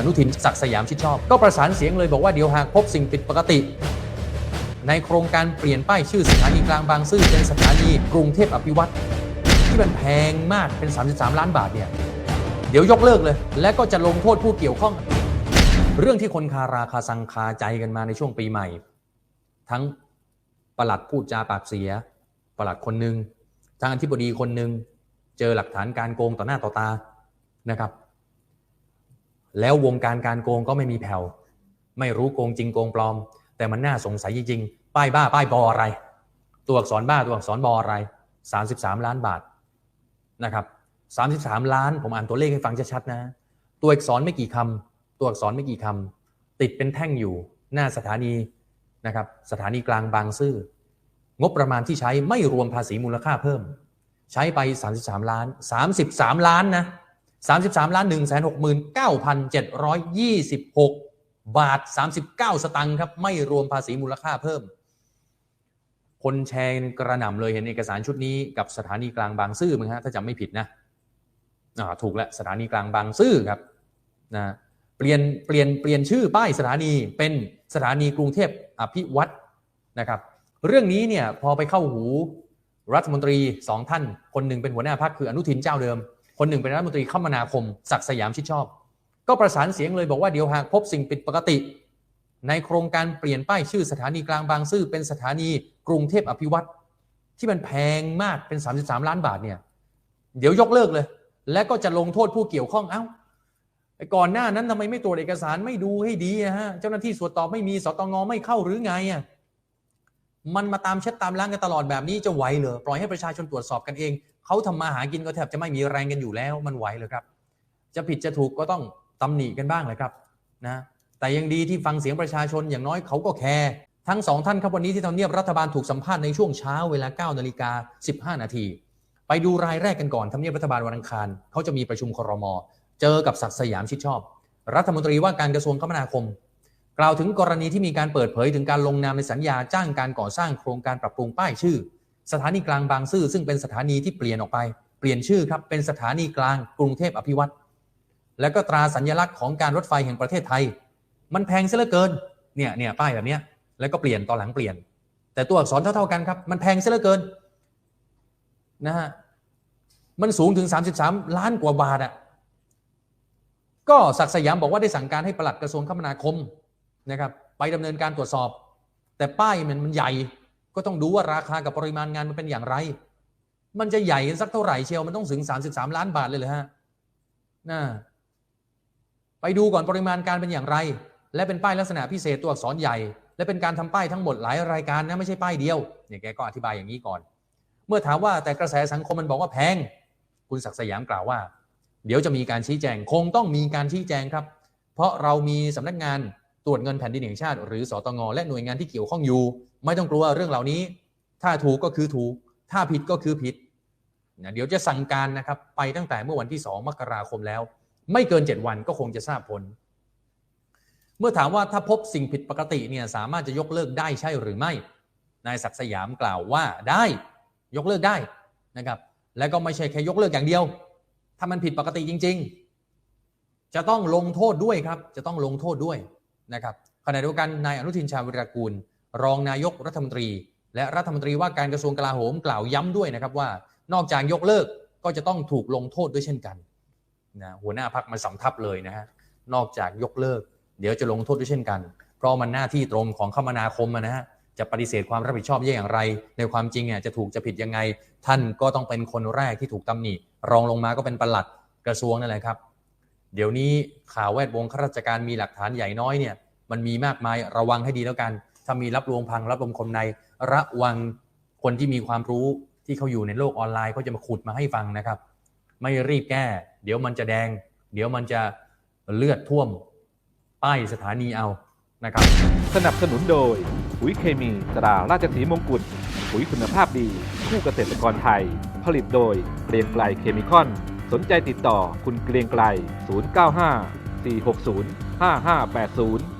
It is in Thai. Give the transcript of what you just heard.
อนุทินศักดิ์สยามชิดชอบ ก็ประสานเสียงเลยบอกว่าเดี๋ยวหากพบสิ่งผิดปกติ ในโครงการเปลี่ยนป้ายชื่อสถานีกลางบางซื่อเป็นสถานีกรุงเทพอภิวัตรที่มันแพงมากเป็น 33 ล้านบาทเนี่ยเดี๋ยวยกเลิกเลย และก็จะลงโทษผู้เกี่ยวข้อง เรื่องที่คนคาราคาซังคาใจกันมาในช่วงปีใหม่ ทั้งประหลัดพูดจาปากเสียประหลัดคนหนึ่งทางอธิบดีคนหนึ่งเจอหลักฐานการโกงต่อหน้าต่อตานะครับ แล้ววงการการโกงก็ไม่มีแผ่วไม่รู้โกงจริงโกงปลอม แต่มันน่าสงสัยจริงๆ ป้ายบ้า ป้ายบออะไร ตัวอักษรบ้าตัวอักษรบออะไร 33 ล้านบาทนะครับ33 ล้านผมอ่านตัวเลขให้ฟังชัดๆนะ ตัวอักษรไม่กี่คำตัวอักษรไม่กี่คำติดเป็นแท่งอยู่หน้าสถานีนะครับสถานีกลางบางซื่องบประมาณที่ใช้ไม่รวมภาษีมูลค่าเพิ่ม ใช้ไป 33 ล้าน 33 ล้านนะ 33ล้าน1 6 9 7 2 6 บาท 39 สตังค์ครับ ไม่รวมภาษีมูลค่าเพิ่ม คนแชร์กระหน่ำเลยเห็นเอกสารชุดนี้กับสถานีกลางบางซื่อมั้งฮะถ้าจำไม่ผิดนะถูกแล้วสถานีกลางบางซื่อครับนะเปลี่ยนเปลี่ยนเปลี่ยนชื่อป้ายสถานีเป็นสถานีกรุงเทพอภิวัตนะครับเรื่องนี้เนี่ยพอไปเข้าหูรัฐมนตรีสองท่าน คนหนึ่งเป็นหัวหน้าพรรคคืออนุทินเจ้าเดิม คนหนึ่งเป็นรัฐมนตรีคมนาคมศักสยามชิดชอบ ก็ประสานเสียงเลยบอกว่าเดี๋ยวหากพบสิ่งผิดปกติ ในโครงการเปลี่ยนป้ายชื่อสถานีกลางบางซื่อเป็นสถานีกรุงเทพอภิวัตรที่มันแพงมากเป็น 33 ล้านบาทเนี่ยเดี๋ยวยกเลิกเลย และก็จะลงโทษผู้เกี่ยวข้องเอ้าก่อนหน้านั้นทำไมไม่ตรวจเอกสารไม่ดูให้ดีอะฮะเจ้าหน้าที่สวดตอบไม่มีสตงไม่เข้าหรือไงอะมันมาตามเช็ดตามล้างกันตลอดแบบนี้จะไหวเหรอปล่อยให้ประชาชนตรวจสอบกันเอง เขาทำมาหากินก็แทบจะไม่มีแรงกันอยู่แล้วมันไหวเหรอครับ จะผิดจะถูกก็ต้องตำหนิกันบ้างเลยครับนะแต่ยังดีที่ฟังเสียงประชาชนอย่างน้อยเขาก็แคร์ทั้งสองท่านครับวันนี้ที่ทำเนียบรัฐบาลถูกสัมภาษณ์ในช่วงเช้าเวลา9นาฬิกา15 นาทีไปดูรายแรกกันก่อนทำเนียบรัฐบาลวันอังคารเขาจะมีประชุมครม เจอกับศักดิ์สยามชิดชอบ รัฐมนตรีว่าการกระทรวงคมนาคม กล่าวถึงกรณีที่มีการเปิดเผยถึงการลงนามในสัญญาจ้างการก่อสร้างโครงการปรับปรุงป้ายชื่อ สถานีกลางบางซื่อซึ่งเป็นสถานีที่เปลี่ยนออกไป เปลี่ยนชื่อครับเป็นสถานีกลางกรุงเทพอภิวัตรและก็ตราสัญลักษณ์ของการรถไฟแห่งประเทศไทย มันแพงซะเหลือเกินเนี่ยเนี่ยป้ายแบบเนี้ยแล้วก็เปลี่ยนตอนหลังเปลี่ยน แต่ตัวอักษรเท่าๆกันครับมันแพงซะเหลือเกินนะฮะมันสูงถึง 33 ล้านกว่าบาทอะก็ศักสยามบอกว่าได้สั่งการให้ปลัดกระทรวงคมนาคมนะครับไปดำเนินการตรวจสอบ แต่ป้ายมันมันใหญ่ ก็ต้องดูว่าราคากับปริมาณงานมันเป็นอย่างไร มันจะใหญ่สักเท่าไหร่เชียวมันต้องถึง 33 ล้านบาทเลยเหรอฮะนะไปดูก่อนปริมาณการเป็นอย่างไร และเป็นป้ายลักษณะพิเศษตัวอักษรใหญ่ และเป็นการทำป้ายทั้งหมดหลายรายการนะไม่ใช่ป้ายเดียวเนี่ยแกก็อธิบายอย่างนี้ก่อน เมื่อถามว่าแต่กระแสสังคมมันบอกว่าแพง คุณศักดิ์สยามกล่าวว่า เดี๋ยวจะมีการชี้แจงคงต้องมีการชี้แจงครับ เพราะเรามีสำนักงาน ตรวจเงินแผ่นดินแห่งชาติ หรือสตงและหน่วยงานที่เกี่ยวข้องอยู่ ไม่ต้องกลัวเรื่องเหล่านี้ ถ้าถูกก็คือถูก ถ้าผิดก็คือผิดนะเดี๋ยวจะสั่งการนะครับไปตั้งแต่เมื่อวันที่ 2 มกราคมแล้ว ไม่เกิน 7 วันก็คงจะทราบผล เมื่อถามว่าถ้าพบสิ่งผิดปกติเนี่ยสามารถจะยกเลิกได้ใช่หรือไม่นายศักดิ์สยามกล่าวว่าได้ยกเลิกได้นะครับ และก็ไม่ใช่แค่ยกเลิกอย่างเดียว ถ้ามันผิดปกติจริง ๆ จะต้องลงโทษด้วยครับ จะต้องลงโทษด้วย นะครับขณะเดียวกันนายอนุทินชาญวิรากูล รองนายกรัฐมนตรี และรัฐมนตรีว่าการกระทรวงกลาโหมกล่าวย้ำด้วยนะครับว่า นอกจากยกเลิกก็จะต้องถูกลงโทษด้วยเช่นกันนะหัวหน้าพักมาสำทับเลยนะฮะนอกจากยกเลิก เดี๋ยวจะลงโทษด้วยเช่นกัน เพราะมันหน้าที่ตรงของคมนาคมนะฮะจะปฏิเสธความรับผิดชอบได้อย่างไร ในความจริงอะจะถูกจะผิดยังไง ท่านก็ต้องเป็นคนแรกที่ถูกตำหนิรองลงมาก็เป็นปลัดกระทรวงนั่นแหละครับ เดี๋ยวนี้ข่าวแวดวงข้าราชการมีหลักฐานใหญ่น้อยเนี่ย มันมีมากมายระวังให้ดีแล้วกัน ถ้ามีรับลวงพังรับลมคมในระวังคนที่มีความรู้ที่เขาอยู่ในโลกออนไลน์เขาจะมาขุดมาให้ฟังนะครับ ไม่รีบแก้ เดี๋ยวมันจะแดง เดี๋ยวมันจะเลือดท่วม ป้ายสถานีเอานะครับ สนับสนุนโดยปุ๋ยเคมีตราราชสีมงกุฎปุ๋ยคุณภาพดี คู่เกษตรกรไทย ผลิตโดยเกรียงไกลเคมีคอน สนใจติดต่อคุณเกรียงไกล 095 460 5580